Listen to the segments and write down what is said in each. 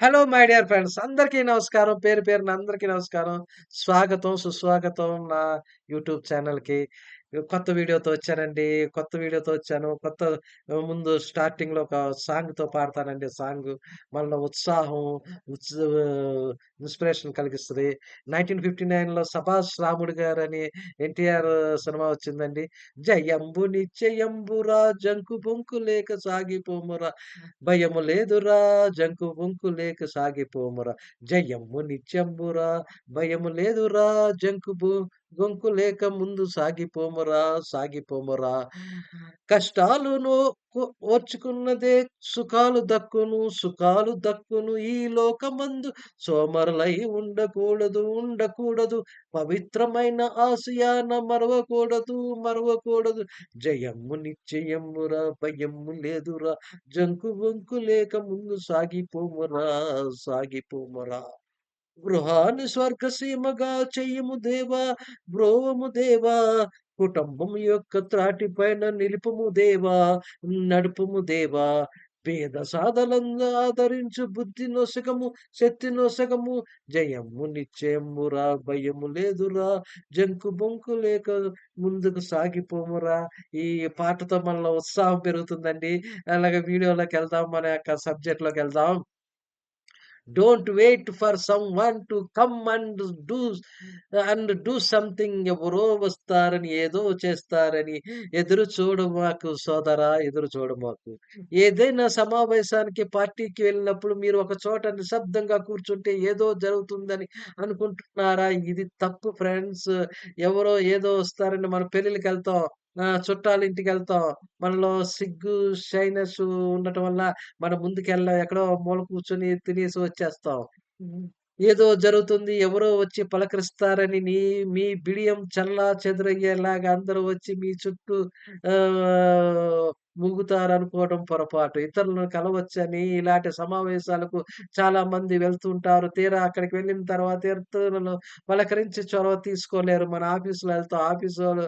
Hello my dear friends అందరికీ నమస్కారం. పేరు పేరున అందరికీ నమస్కారం. స్వాగతం, సుస్వాగతం నా యూట్యూబ్ ఛానల్‌కి. కొత్త వీడియోతో వచ్చానండి. కొత్త వీడియోతో వచ్చాను. కొత్త ముందు ముందు స్టార్టింగ్‌లో ఒక సాంగ్‌తో పాడతానండి. సాంగ్ మనలో ఉత్సాహం, ఉత్స్ ఇన్స్పిరేషన్ కలిగిస్తది. 1959లో 'సభాష్ రాముడు' గారని ఎన్టీఆర్ సినిమా వచ్చిందండి. జయంబు నిశ్చయంబురా జంకు బొంకు లేక సాగిపోమురా భయము లేదురా జంకు బొంకు లేక సాగిపోమురా జయము నిత్యంబురా భయము లేదురా జంకు గొంకు లేక ముందు సాగిపోమురా సాగిపోమురా. కష్టాలును ఓర్చుకున్నదే సుఖాలు దక్కును సుఖాలు దక్కును. ఈ లోకమందు సోమరులై ఉండకూడదు ఉండకూడదు. పవిత్రమైన ఆశయాన మరవకూడదు మరవకూడదు. జయము నిశ్చయమురా భయము లేదురా. జంకు బొంకు లేక ముందు సాగిపోమురా సాగిపోమురా. గృహాన్ని స్వర్గసీమగా చెయ్యము దేవా బ్రోవము దేవా. కుటుంబం యొక్క త్రాటిపైన నిలుపుము దేవా నడుపుము దేవా. పేద సాధలంగా ఆదరించు బుద్ధి నొసగము శక్తి నొసగము జయము నిశ్చయమురా భయము లేదురా. జంకు బొంకు లేక ముందుకు సాగిపోమురా. ఈ పాటతో మనలో ఉత్సాహం పెరుగుతుందండి. అలాగే వీడియోలోకి వెళ్దాం మన యొక్క సబ్జెక్ట్లోకి వెళ్దాం. Don't wait for someone to come and do and do something ఎవరో వస్తారని ఏదో చేస్తారని ఎదురు చూడు మాకు సోదరా ఎదురు చూడు మాకు ఏదైనా సమావేశానికి పార్టీకి వెళ్ళినప్పుడు మీరు ఒక చోట నిశ్శబ్దంగా కూర్చుంటే ఏదో జరుగుతుందని అనుకుంటున్నారా? ఇది తప్పు ఫ్రెండ్స్. ఎవరో ఏదో వస్తారని మన పెళ్ళిళ్ళకి వెళ్తాం. చుట్టాల ఇంటికి వెళ్తాం మనలో సిగ్గు షైనెస్ ఉండటం వల్ల మనం ముందుకెళ్ళాం ఎక్కడో మూల కూర్చొని తినేసి వచ్చేస్తాం. ఏదో జరుగుతుంది ఎవరో వచ్చి పలకరిస్తారని నీ మీ బిడియం చల్లా చెదరయ్యేలాగా అందరూ వచ్చి మీ చుట్టూ ఆ మూగుతారనుకోవడం పొరపాటు. ఇతరులను కలవచ్చని ఇలాంటి సమావేశాలకు చాలా మంది వెళ్తుంటారు. తీరా అక్కడికి వెళ్ళిన తర్వాత ఇతరులను పలకరించి చొరవ తీసుకోలేరు. మన ఆఫీసులో వెళ్తాం ఆఫీసు వాళ్ళు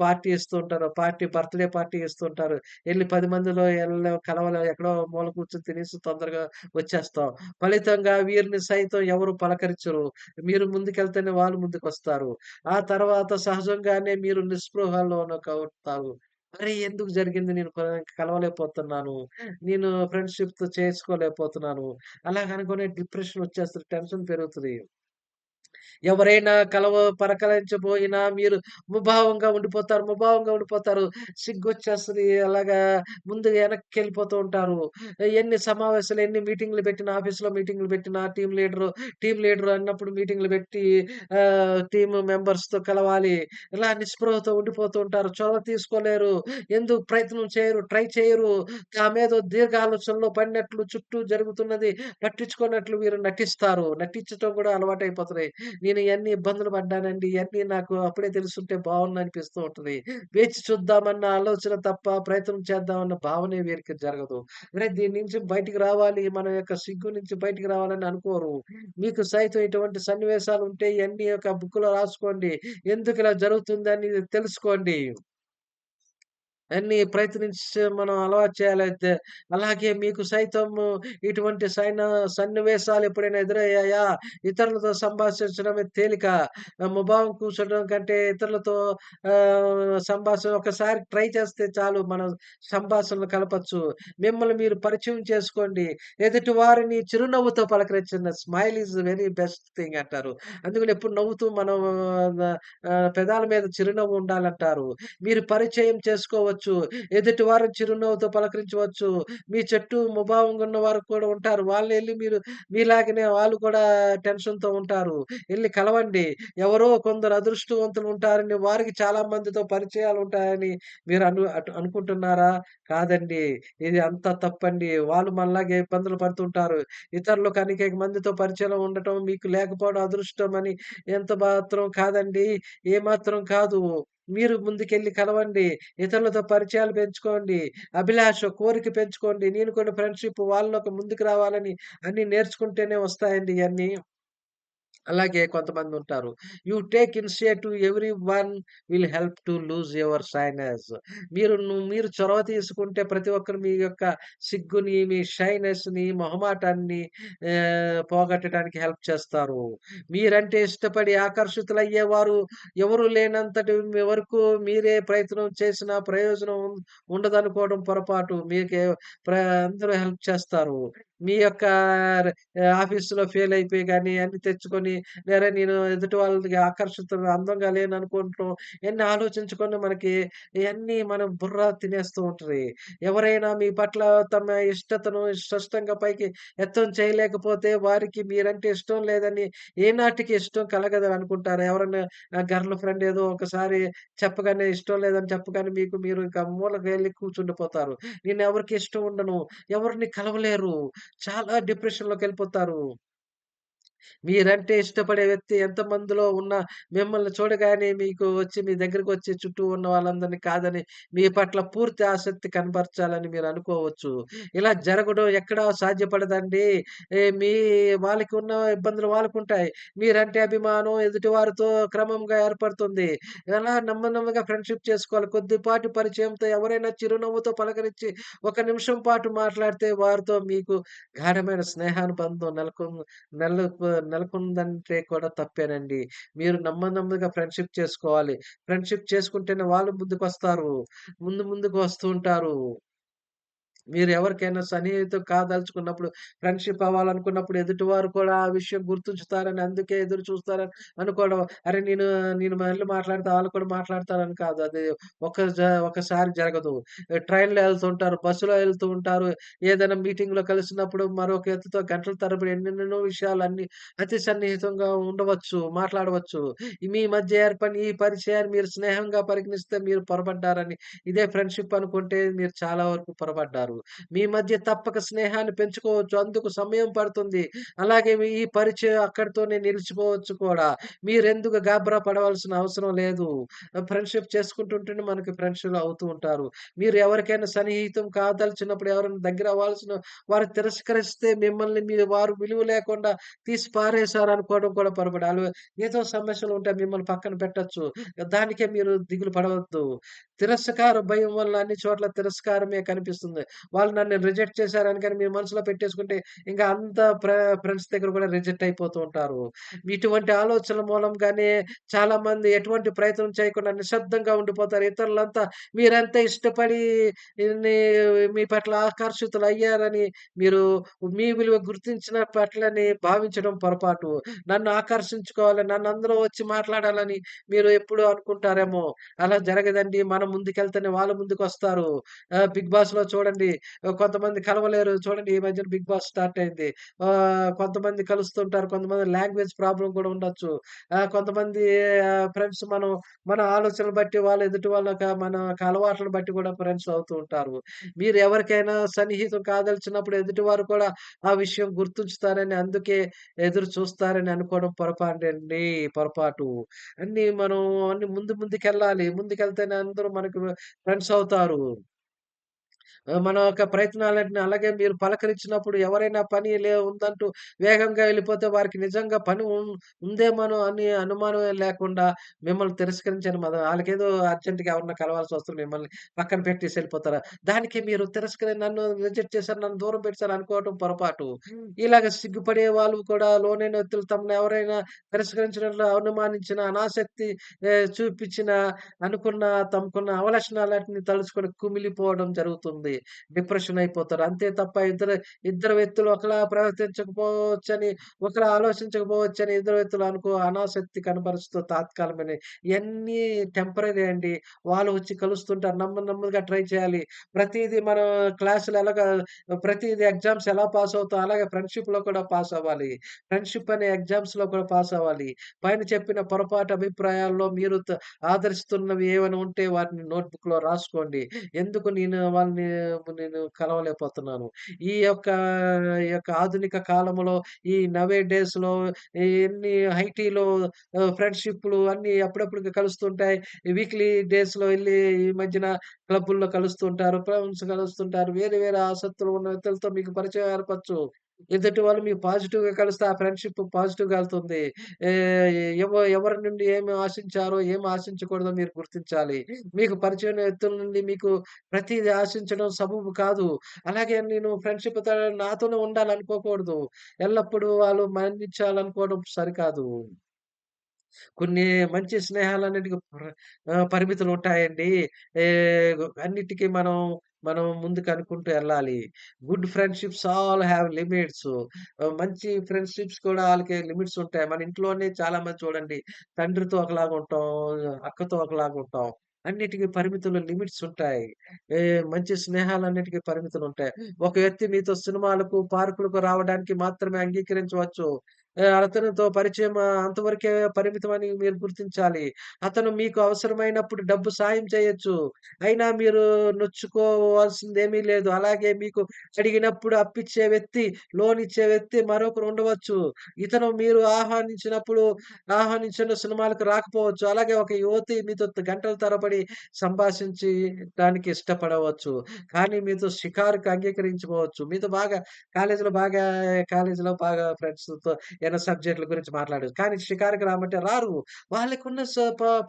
పార్టీ ఇస్తుంటారు. పార్టీ బర్త్డే పార్టీ ఇస్తుంటారు. వెళ్ళి పది మందిలో వెళ్ళ కలవలే ఎక్కడో మూల కూర్చొని తినేసి తొందరగా వచ్చేస్తాం. ఫలితంగా వీరిని సైతం ఎవరు పలకరించరు. మీరు ముందుకెళ్తేనే వాళ్ళు ముందుకొస్తారు. ఆ తర్వాత సహజంగానే మీరు నిస్పృహలోకి అవుతారు అరే ఎందుకు జరిగింది? నేను కొ- కలవలేకపోతున్నాను. నేను ఫ్రెండ్షిప్తో చేసుకోలేకపోతున్నాను అలాగ అనుకునే డిప్రెషన్ వచ్చేస్తుంది టెన్షన్ పెరుగుతుంది. ఎవరైనా కలవ పరకలించబోయినా మీరు ముభావంగా ఉండిపోతారు ముభావంగా ఉండిపోతారు. సిగ్గొచ్చేస్తుంది. అలాగా ముందు వెనక్కి వెళ్ళిపోతూ ఉంటారు. ఎన్ని సమావేశాలు ఎన్ని మీటింగ్లు పెట్టిన ఆఫీస్లో మీటింగ్లు పెట్టిన టీం లీడర్ టీం లీడర్ అన్నప్పుడు మీటింగ్లు పెట్టి టీం మెంబర్స్తో కలవాలి. ఇలా నిస్పృహతో ఉండిపోతూ ఉంటారు. చొరవ తీసుకోలేరు. ఎందుకు ప్రయత్నం చేయరు ట్రై చేయరు. ఆమెదో దీర్ఘ ఆలోచనలో పడినట్లు చుట్టూ జరుగుతున్నది పట్టించుకున్నట్లు వీరు నటిస్తారు. నటించడం కూడా అలవాటైపోతుంది. నేను ఎన్ని ఇబ్బందులు పడ్డానండి. ఇవన్నీ నాకు అప్పుడే తెలుసుంటే బాగుంది అనిపిస్తూ ఉంటుంది వేచి చూద్దామన్న ఆలోచన తప్ప ప్రయత్నం చేద్దామన్న భావనే వీరికి జరగదు. అరే! దీని నుంచి బయటికి రావాలి. మన యొక్క సిగ్గు నుంచి బయటికి రావాలని అనుకోరు. మీకు సైతం ఇటువంటి సన్నివేశాలు ఉంటే ఇవన్నీ ఒక బుక్‌లో రాసుకోండి. ఎందుకు ఎందుకిలా జరుగుతుందని తెలుసుకోండి. అన్నీ ప్రయత్నించి మనం అలవాటు చేయాలైతే. అలాగే మీకు సైతం ఇటువంటి సైన సన్నివేశాలు ఎప్పుడైనా ఎదురయ్యాయా? ఇతరులతో సంభాషించడమే తేలిక. ముభావం కూర్చోడం కంటే ఇతరులతో సంభాషణ ఒకసారి ట్రై చేస్తే చాలు మనం సంభాషణలు కలపచ్చు మిమ్మల్ని మీరు పరిచయం చేసుకోండి. ఎదుటి వారిని చిరునవ్వుతో పలకరించిన smile is very best thing అంటారు. అందుకని ఎప్పుడు నవ్వుతూ మనం పెదాల మీద చిరునవ్వు ఉండాలంటారు. మీరు పరిచయం చేసుకోవచ్చు. ఎదుటి వారిని చిరునవ్వుతో పలకరించవచ్చు. మీ చెట్టు ముభావంగా ఉన్న వారు కూడా ఉంటారు. వాళ్ళెళ్ళి మీరు మీలాగనే వాళ్ళు కూడా టెన్షన్‌తో ఉంటారు. వెళ్ళి కలవండి. ఎవరో కొందరు అదృష్టవంతులు ఉంటారని వారికి చాలా మందితో పరిచయాలు ఉంటాయని మీరు అను అనుకుంటున్నారా? కాదండి. ఇది అంత తప్పండి. వాళ్ళు మనలాగే ఇబ్బందులు పడుతుంటారు. ఇతరులకు అనేక మందితో పరిచయం ఉండటం మీకు లేకపోవడం అదృష్టం అని ఎంత మాత్రం కాదండి. ఏమాత్రం కాదు. మీరు ముందుకెళ్ళి కలవండి. ఇతరులతో పరిచయాలు పెంచుకోండి. అభిలాష, కోరిక పెంచుకోండి. నేను కొన్ని ఫ్రెండ్‌షిప్ వాళ్ళలోకి ముందుకు రావాలని అన్నీ నేర్చుకుంటేనే వస్తాయండి ఇవన్నీ అలాగే కొంతమంది ఉంటారు you take initiative everyone will help to lose your shyness. మీరు మీరు చొరవ తీసుకుంటే ప్రతి ఒక్కరు మీ యొక్క సిగ్గుని, మీ షైనెస్‌ని, మొహమాటాన్ని పోగొట్టడానికి హెల్ప్ చేస్తారు. మీరంటే ఇష్టపడి ఆకర్షితులయ్యేవారు ఎవరు లేనంతటి వరకు మీరే ప్రయత్నం చేసినా ప్రయోజనం ఉండదనుకోవడం పొరపాటు. మీకే ప్ర అందరూ హెల్ప్ చేస్తారు. మీ యొక్క ఆఫీసులో ఫెయిల్ అయిపోయి కానీ అన్ని తెచ్చుకొని లేదా నేను ఎదుటి వాళ్ళకి ఆకర్షితులు అందంగా లేననుకుంటాం. ఎన్ని ఆలోచించుకొని మనకి ఇవన్నీ మనం బుర్ర తినేస్తూ ఉంటుంది ఎవరైనా మీ పట్ల తమ ఇష్టతను స్పష్టంగా పైకి ఎత్తం చేయలేకపోతే వారికి మీరంటే ఇష్టం లేదని ఏనాటికి ఇష్టం కలగదని అనుకుంటారు. ఎవరైనా గర్ల్ ఫ్రెండ్ ఏదో ఒకసారి చెప్పగానే ఇష్టం లేదని చెప్పగానే మీకు మీరు ఇక మూలకెళ్ళి కూర్చుండిపోతారు. నేను ఎవరికి ఇష్టం ఉండను. ఎవరిని కలవలేరు. చాలా డిప్రెషన్‌లోకెళ్ళిపోతారు. మీరంటే ఇష్టపడే వ్యక్తి ఎంతమందిలో ఉన్నా మిమ్మల్ని చూడగానే మీకు వచ్చి మీ దగ్గరకొచ్చి చుట్టూ ఉన్న వాళ్ళందరిని కాదని మీ పట్ల పూర్తి ఆసక్తి కనపరచాలని మీరు అనుకోవచ్చు. ఇలా జరగడం ఎక్కడా సాధ్యపడదండి. మీ వాళ్ళకి ఉన్న ఇబ్బందులు వాళ్ళకుంటాయి. మీరంటే అభిమానం ఎదుటి వారితో క్రమంగా ఏర్పడుతుంది. ఎలా నెమ్మదిగా ఫ్రెండ్‌షిప్ చేసుకోవాలి. కొద్దిపాటి పరిచయంతో ఎవరైనా చిరునవ్వుతో పలకరించి ఒక నిమిషం పాటు మాట్లాడితే వారితో మీకు గాఢమైన స్నేహానుబంధం నెలకొన్ నెలకు నెలకొందంటే కూడా తప్పేనండి. మీరు నమ్మ నెమ్మదిగా ఫ్రెండ్‌షిప్ చేసుకోవాలి. ఫ్రెండ్‌షిప్ చేసుకుంటేనే వాళ్ళు ముందుకు వస్తారు ముందు ముందుకు వస్తూ ఉంటారు. మీరు ఎవరికైనా సన్నిహితం కాదలుచుకున్నప్పుడు, ఫ్రెండ్‌షిప్ అవ్వాలనుకున్నప్పుడు ఎదుటివారు కూడా ఆ విషయం గుర్తుంచుతారని, అందుకే ఎదురు చూస్తారని అనుకోవడం. అరే! నేను నేను మళ్ళీ మాట్లాడితే వాళ్ళు కూడా మాట్లాడతారని కాదు. అది ఒక జ ఒకసారి జరగదు. ట్రైన్‌లో ఎళ్తుంటారు, బస్సులో వెళ్తూ ఉంటారు. ఏదైనా మీటింగ్‌లో కలిసినప్పుడు మరొక ఎత్తుతో గంటల తరబడి ఎన్నెన్నెన్నో అన్ని అతి సన్నిహితంగా ఉండవచ్చు, మాట్లాడవచ్చు. మీ మధ్య ఏర్పడిన ఈ పరిచయాన్ని మీరు స్నేహంగా పరిగణిస్తే మీరు పొరపడ్డారని, ఇదే ఫ్రెండ్‌షిప్ అనుకుంటే మీరు చాలా వరకు పొరపడ్డారు. మీ మధ్య తప్పక స్నేహాన్ని పెంచుకోవచ్చు. అందుకు సమయం పడుతుంది. అలాగే ఈ పరిచయం అక్కడితోనే నిలిచిపోవచ్చు కూడా. మీరెందుకు గాబరా పడవలసిన అవసరం లేదు. ఫ్రెండ్‌షిప్ చేసుకుంటుంటేనే మనకి ఫ్రెండ్షిప్ అవుతూ ఉంటారు. మీరు ఎవరికైనా సన్నిహితం కాదలిచినప్పుడు ఎవరైనా దగ్గరవ్వాల్సిన వారు తిరస్కరిస్తే మిమ్మల్ని మీ వారు విలువ లేకుండా తీసి పారేశారనుకోవడం కూడా పొరపడాలి ఏదో సమస్యలు ఉంటే మిమ్మల్ని పక్కన పెట్టొచ్చు. దానికే మీరు దిగులు పడవద్దు. తిరస్కార భయం వల్ల అన్ని చోట్ల తిరస్కారమే కనిపిస్తుంది. వాళ్ళు నన్ను రిజెక్ట్ చేశారని కానీ మీ మనసులో పెట్టేసుకుంటే ఇంకా అంత ఫ్రెండ్స్ దగ్గర కూడా రిజెక్ట్ అయిపోతూ ఉంటారు. ఇటువంటి ఆలోచనల మూలంగానే చాలామంది ఎటువంటి ప్రయత్నం చేయకుండా నిశ్శబ్దంగా ఉండిపోతారు. ఇతరులంతా మీరంతా ఇష్టపడి నీ మీ పట్ల ఆకర్షితులు అయ్యారని మీరు మీ విలువ గుర్తించిన పట్లని భావించడం పొరపాటు. నన్ను ఆకర్షించుకోవాలి, నన్ను అందరూ వచ్చి మాట్లాడాలని మీరు ఎప్పుడు అనుకుంటారేమో! అలా జరగదండి. మనం ముందుకెళ్తేనే వాళ్ళు ముందుకు వస్తారు 'బిగ్ బాస్‌లో' చూడండి కొంతమంది కలవలేరు. చూడండి ఈ మధ్యన 'బిగ్ బాస్' స్టార్ట్ అయింది. కొంతమంది కలుస్తుంటారు. కొంతమంది లాంగ్వేజ్ ప్రాబ్లం కూడా ఉండొచ్చు. కొంతమంది ఫ్రెండ్స్ మనం మన ఆలోచనలు బట్టి వాళ్ళు ఎదుటి వాళ్ళ మన అలవాట్లను బట్టి కూడా ఫ్రెండ్స్ అవుతూ ఉంటారు. మీరు ఎవరికైనా సన్నిహితం కాదలిచినప్పుడు ఎదుటివారు కూడా ఆ విషయం గుర్తుంచుతారని అందుకే ఎదురు చూస్తారని అనుకోవడం పొరపాటండి. పొరపాటు. అన్నీ మనం అన్ని ముందు ముందుకెళ్ళాలి. ముందుకెళ్తేనే అందరూ మనకు ఫ్రెండ్స్ అవుతారు. మన యొక్క ప్రయత్నాలన్నీ అలాగే మీరు పలకరించినప్పుడు ఎవరైనా పని లే ఉందంటూ వేగంగా వెళ్ళిపోతే వారికి నిజంగా పని ఉందేమోనో అని అనుమానమే లేకుండా మిమ్మల్ని తిరస్కరించని మద ఆళ్ళకేదో అర్జెంట్‌గా ఎవరినో కలవాల్సొస్తుంది మిమ్మల్ని పక్కన పెట్టేసి వెళ్ళిపోతారా? దానికి మీరు తిరస్కరి నన్ను రిజెక్ట్ చేశారు, నన్ను దూరం పెట్టేసారు అనుకోవటం పొరపాటు. ఇలాగ సిగ్గుపడే వాళ్ళు కూడా లోనైన వ్యక్తులు తమను ఎవరైనా తిరస్కరించినట్లు అనుమానించిన, అనాసక్తి చూపించిన, అనుకున్న తమకున్న అవలక్షణాలన్నిటిని తలుచుకొని కుమిలిపోవడం జరుగుతుంది. డిప్రెషన్ అయిపోతారు. అంతే తప్ప ఇద్దరు ఇద్దరు వ్యక్తులు ఒకలా ప్రవర్తించకపోవచ్చని, ఒకలా ఆలోచించకపోవచ్చని ఇద్దరు వ్యక్తులు అనుకో అనాసక్తి కనపరుస్తూ తాత్కాలమైన ఇవన్నీ టెంపరీ అండి. వాళ్ళు వచ్చి కలుస్తుంటారు. నమ్మ నెమ్మదిగా ట్రై చేయాలి. ప్రతిదీ మనం క్లాసులు ఎలాగ ప్రతిదీ ఎగ్జామ్స్ ఎలా పాస్ అవుతాం అలాగే ఫ్రెండ్‌షిప్‌లో కూడా పాస్ అవ్వాలి. ఫ్రెండ్‌షిప్ అనే ఎగ్జామ్స్‌లో కూడా పాస్ అవ్వాలి. పైన చెప్పిన పొరపాటు అభిప్రాయాల్లో మీరు ఆదరిస్తున్నవి ఏవైనా ఉంటే వాటిని నోట్‌బుక్‌లో రాసుకోండి. ఎందుకు నేను వాళ్ళని నేను కలవలేకపోతున్నాను. ఈ యొక్క ఈ యొక్క ఆధునిక కాలంలో ఈ నవే డేస్‌లో ఎన్ని ఐటీలో ఫ్రెండ్‌షిప్‌లు అన్నీ అప్పుడప్పుడు కలుస్తుంటాయి. వీక్లీ డేస్‌లో వెళ్ళి ఈ మధ్యన క్లబ్బుల్లో కలుస్తుంటారు. ఫ్రెండ్స్ కలుస్తుంటారు. వేరే వేరే ఆసక్తులు ఉన్న వ్యక్తులతో మీకు పరిచయం ఏర్పరచు. ఎదుటి వాళ్ళు మీకు పాజిటివ్‌గా కలిస్తే ఆ ఫ్రెండ్‌షిప్ పాజిటివ్‌గా వెళ్తుంది ఎవరి నుండి ఏమి ఆశించారో, ఏమి ఆశించకూడదో మీరు గుర్తించాలి. మీకు పరిచయం వ్యక్తుల నుండి మీకు ప్రతిదీ ఆశించడం సబబు కాదు. అలాగే నేను ఫ్రెండ్షిప్ నాతోనే ఉండాలనుకోకూడదు. ఎల్లప్పుడూ వాళ్ళు మరణించాలనుకోవడం సరికాదు. కొన్ని మంచి స్నేహాలన్నిటికి ప్ర ఆహ్, పరిమితులుంటాయండి. ఏ అన్నిటికి మనం, మనం ముందుకనుకుంటూ ఎళ్ళాలి. Good friendships all have limits. Ah, మంచి ఫ్రెండ్‌షిప్స్ కూడా ఆళ్ళకి లిమిట్స్ ఉంటాయి. మన ఇంట్లోనే చాలా మంది చూడండి తండ్రితో ఒకలాగుంటాం, అక్కతో ఒకలాగుంటాం. అన్నిటికి పరిమితులు, లిమిట్స్ ఉంటాయి. మంచి స్నేహాలన్నిటికి పరిమితులుంటాయి. ఒక వ్యక్తి మీతో సినిమాలకు, పార్కులకు రావడానికి మాత్రమే అంగీకరించవచ్చు. అతనితో పరిచయం అంతవరకే పరిమితమని మీరు గుర్తించాలి. అతను మీకు అవసరమైనప్పుడు డబ్బు సాయం చేయొచ్చు. అయినా మీరు నొచ్చుకోవాల్సిందేమీ లేదు. అలాగే మీకు అడిగినప్పుడు అప్పిచ్చే వ్యక్తి, లోన్ ఇచ్చే వ్యక్తి మరొకరు ఉండవచ్చు. ఇతను మీరు ఆహ్వానించినప్పుడు ఆహ్వానించిన సినిమాలకు రాకపోవచ్చు. అలాగే ఒక యువతి మీతో గంటల తరబడి సంభాషించడానికి ఇష్టపడవచ్చు. కానీ మీతో షికారుకు అంగీకరించుకోవచ్చు మీతో బాగా కాలేజీలో బాగా కాలేజీలో బాగా ఫ్రెండ్స్‌తో ఏదైనా సబ్జెక్టుల గురించి మాట్లాడొచ్చు. కానీ షికారుకి రామంటే రారు. వాళ్ళకున్న స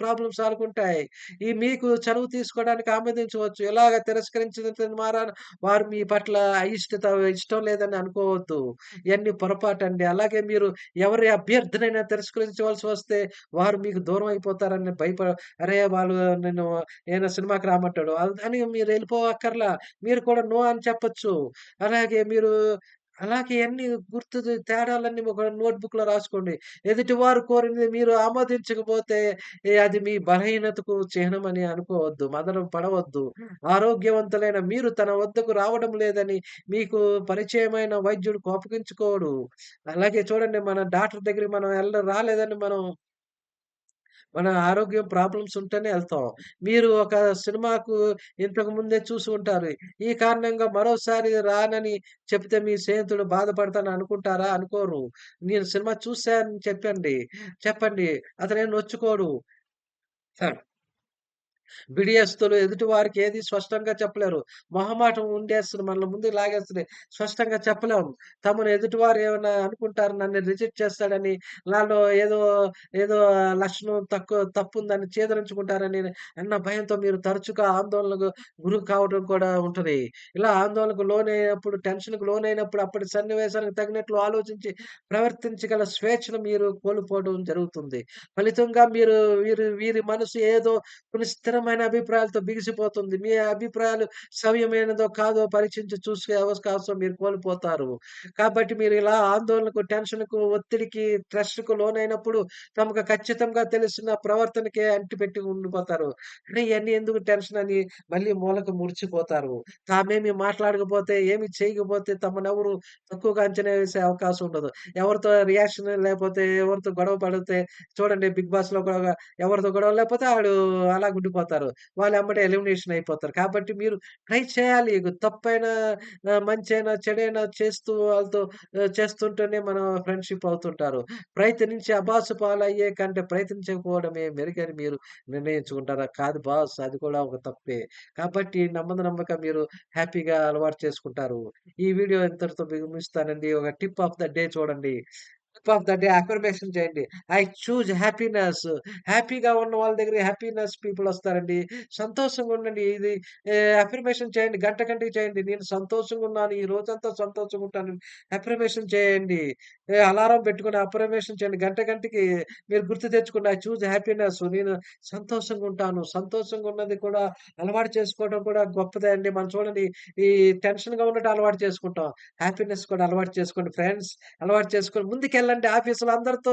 ప్రాబ్లమ్స్ ఆళ్ళకుంటాయి. ఈ మీకు చనువు తీసుకోవడానికి ఆమోదించవచ్చు. ఎలాగ తిరస్కరించిన మారా వారు మీ పట్ల ఇష్టత ఇష్టం లేదని అనుకోవద్దు. ఇయన్నీ పొరపాటండి. అలాగే మీరు ఎవరి అభ్యర్థనైనా తిరస్కరించవలసి వస్తే వారు మీకు దూరం అయిపోతారని భయప అరే! వాళ్ళు నేను ఏదైనా సినిమాకి రామంటాడు. అల్ అని మీరు వెళ్ళిపోవక్కర్లా మీరు కూడా నో అని చెప్పొచ్చు. అలాగే మీరు అలాగే ఇయన్నీ గుర్తు తేడాలన్నీ ఒక నోట్‌బుక్‌లో రాసుకోండి. ఎదుటివారు కోరింది మీరు ఆమోదించకపోతే అది మీ బలహీనతకు చిహ్నమని అనుకోవద్దు. మదన పడవద్దు. ఆరోగ్యవంతులైన మీరు తన వద్దకు రావడం లేదని మీకు పరిచయమైన వైద్యుడు కోపగించుకోడు. అలాగే చూడండి మన డాక్టర్ దగ్గరికి మనం ఎళ్ళ రాలేదని మనం మన ఆరోగ్యం ప్రాబ్లమ్స్ ఉంటేనే వెళ్తాం మీరు ఒక సినిమాకు ఇంతకు ముందే చూసి ఉంటారు. ఈ కారణంగా మరోసారి రానని చెప్తే మీ స్నేహితుడు బాధపడతాను అనుకుంటారా? అనుకోరు. నేను సినిమా చూశానని చెప్పండి. చెప్పండి. అతనేం నొచ్చుకోడు. బిడియస్తులు ఎదుటి వారికి ఏది స్పష్టంగా చెప్పలేరు. మొహమాటం ఉండేస్తుంది మన ముందు లాగేస్తది. స్పష్టంగా చెప్పలేము. తమను ఎదుటివారు ఏమైనా అనుకుంటారు, నన్ను రిజెక్ట్ చేస్తాడని, నాలో ఏదో, ఏదో లక్షణం తక్కువ తప్పుందని చేదరించుకుంటారని అన్న భయంతో మీరు తరచుగా ఆందోళనకు గురి కావడం కూడా ఉంటుంది ఇలా ఆందోళనకు లోనైనప్పుడు, టెన్షన్‌కు లోనైనప్పుడు అప్పటి సన్నివేశానికి తగినట్లు ఆలోచించి ప్రవర్తించగల స్వేచ్ఛను మీరు కోల్పోవడం జరుగుతుంది. ఫలితంగా మీరు వీరి వీరి మనసు ఏదో కొన్ని విభిన్నమైన అభిప్రాయాలతో బిగిసిపోతుంది. మీ అభిప్రాయాలు సవ్యమైనదో కాదో పరీక్షించి చూసే అవకాశం మీరు కోల్పోతారు. కాబట్టి మీరు ఇలా ఆందోళనకు, టెన్షన్‌కు, ఒత్తిడికి, ట్రస్ట్కు లోనైనప్పుడు తమకు ఖచ్చితంగా తెలిసిన ప్రవర్తనకే అంటిపెట్టి ఉండిపోతారు. కానీ ఇవన్నీ ఎందుకు టెన్షన్ అని మళ్ళీ మూలకు ముడిచిపోతారు. తామేమి మాట్లాడకపోతే, ఏమి చేయకపోతే తమనెవరు తక్కువగా అంచనా వేసే అవకాశం ఉండదు. ఎవరితో రియాక్షన్ లేకపోతే, ఎవరితో గొడవ పడితే చూడండి 'బిగ్ బాస్‌లో' కూడా ఎవరితో గొడవ లేకపోతే ఆడు అలాగ ఉండిపోతారు. వాళ్ళు అమ్మటే ఎలిమినేషన్ అయిపోతారు. కాబట్టి మీరు ట్రై చేయాలి. తప్పైనా మంచైనా, చెడైనా చేస్తూ వాళ్ళతో చేస్తుంటేనే మనం ఫ్రెండ్‌షిప్ అవుతుంటారు. ప్రయత్నించి అబాసు పాలయ్యే కంటే ప్రయత్నించకపోవడమే మెరుగని మీరు నిర్ణయించుకుంటారా? కాదు బాస్ అది కూడా ఒక తప్పే. కాబట్టి నమ్మద నమ్మక మీరు హ్యాపీగా అలవాటు చేసుకుంటారు. ఈ వీడియో ఇంతటితో ముగిస్తానండి. ఒక టిప్ ఆఫ్ ద డే చూడండి. Tip of the day affirmation చేయండి. I choose happiness. హ్యాపీగా ఉన్న వాళ్ళ దగ్గర హ్యాపీనెస్ పీపుల్ వస్తారండి. సంతోషంగా ఉండండి. ఇది అఫర్మేషన్ చేయండి. గంట గంటకి చేయండి. నేను సంతోషంగా ఉన్నాను. ఈ రోజంతా సంతోషంగా ఉంటాను. అఫర్మేషన్ చేయండి. అలారం పెట్టుకుని అఫర్మేషన్ చేయండి. గంట గంటకి మీరు గుర్తు తెచ్చుకోండి. I choose happiness. నేను సంతోషంగా ఉంటాను. సంతోషంగా ఉన్నది కూడా అలవాటు చేసుకోవడం కూడా గొప్పదే అండి. మనం చూడండి ఈ టెన్షన్‌గా ఉన్నట్టు అలవాటు చేసుకుంటాం. హ్యాపీనెస్ కూడా అలవాటు చేసుకోండి ఫ్రెండ్స్. అలవాటు చేసుకొని ముందుకెళ్ళి ఆఫీస్ ఆఫీస్‌లో అందరితో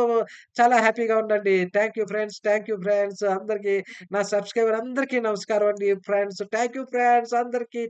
చాలా హ్యాపీగా ఉండండి. Thank you friends. Thank you friends. అందరికి నా సబ్‌స్క్రైబర్ అందరికీ నమస్కారం అండి ఫ్రెండ్స్. థ్యాంక్ యూ ఫ్రెండ్స్ అందరికి